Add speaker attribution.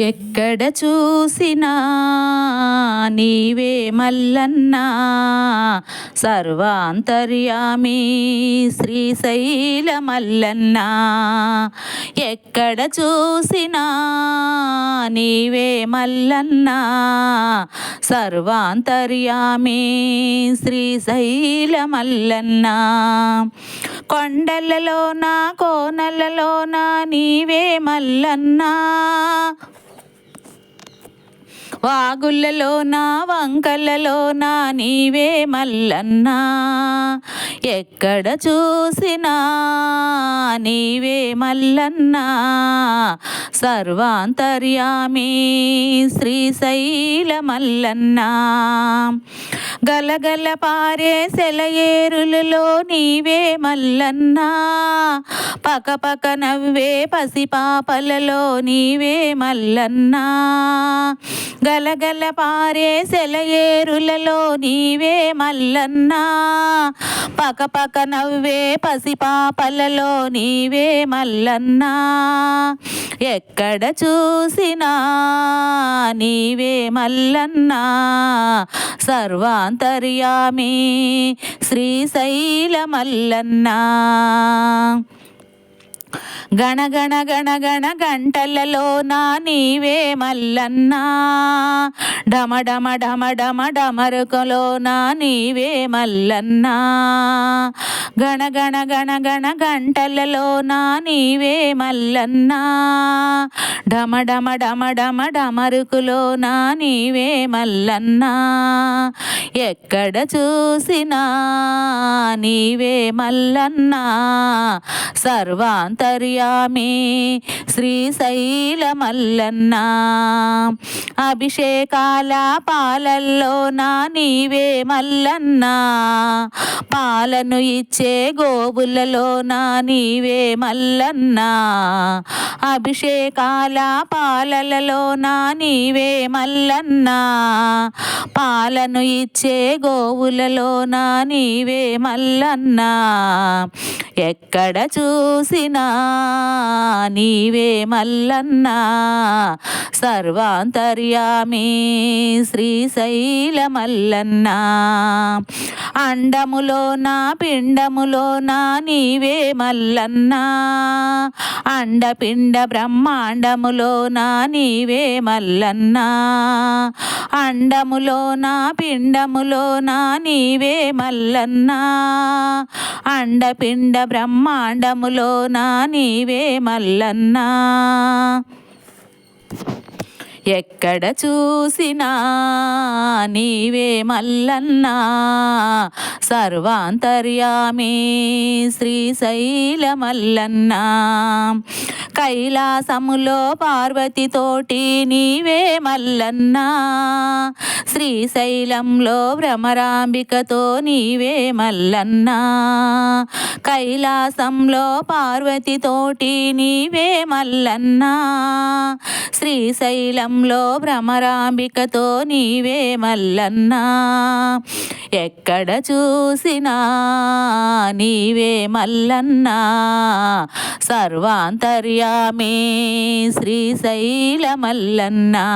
Speaker 1: ఎక్కడ చూసినా నీవే మల్లన్నా. సర్వాంతర్యామి శ్రీశైల మల్లన్నా. ఎక్కడ చూసినా నీవే మల్లన్నా. సర్వాంతర్యామి శ్రీశైల మల్లన్నా. కొండలలోన నా నీవే మల్లన్నా. వాగుళ్ళలోన నా నీవే మల్లన్నా. ఎక్కడ చూసినా నీవే మల్లన్నా. సర్వాంతర్యామి శ్రీశైల మల్లన్నా గలగల పారే సెలయేరులలో నీవే మల్లన్నా. పక పక నవ్వే పసిపాపలలో నీవే మల్లన్నా. గలగల పారే సెలయేరులలో నీవే మల్లన్నా. పక పక నవ్వే పసిపాపలలో నీవే మల్లన్నా. ఎక్కడ చూసినా నీవే మల్లన్నా. సర్వాంతర్యామి శ్రీశైల మల్లన్నా గణగణ గణగణ గంటలలో నా నీవే మల్లన్నా. డమ డమ డమ డమ డమరుకలో నా నీవే మల్లన్నా. గణగణ గణ గణ గంటలలో నా నీవే మల్లన్నా. డమ డమ డమ డమ డమరుకులో నా నీవే మల్లన్నా. ఎక్కడ చూసినా నీవే మల్లన్నా. సర్వాంత శ్రీశైల మల్లన్నా అభిషేకాల పాలల్లో నా నీవే మల్లన్నా. పాలను ఇచ్చే గోవులలో నా నీవే మల్లన్నా. అభిషేకాల పాలలలో నా నీవే మల్లన్నా. పాలను ఇచ్చే గోవులలో నా నీవే మల్లన్నా. ఎక్కడ చూసినా నీవే మల్లన్నా. సర్వాంతర్యామి శ్రీశైల మల్లన్నా అండములో నా పిండములో నా నీవే మల్లన్నా. అండపిండ బ్రహ్మాండములో నా నీవే మల్లన్నా. అండములో నా పిండములో నా నీవే మల్లన్నా. అండపిండ బ్రహ్మాండములో నా నీవే మల్లన్నా. ఎక్కడ చూసినా నీవే మల్లన్నా. సర్వాంతర్యామి శ్రీశైల మల్లన్నా. కైలాసములో పార్వతితోటి నీవే మల్లన్నా. శ్రీశైలంలో భ్రమరాంబికతో నీవే మల్లన్నా. కైలాసంలో పార్వతితోటి నీవే మల్లన్నా. శ్రీశైలం శ్రీశైలంలో భ్రమరాంబికతో నీవే మల్లన్నా. ఎక్కడ చూసినా నీవే మల్లన్నా. సర్వాంతర్యామే శ్రీశైల మల్లన్నా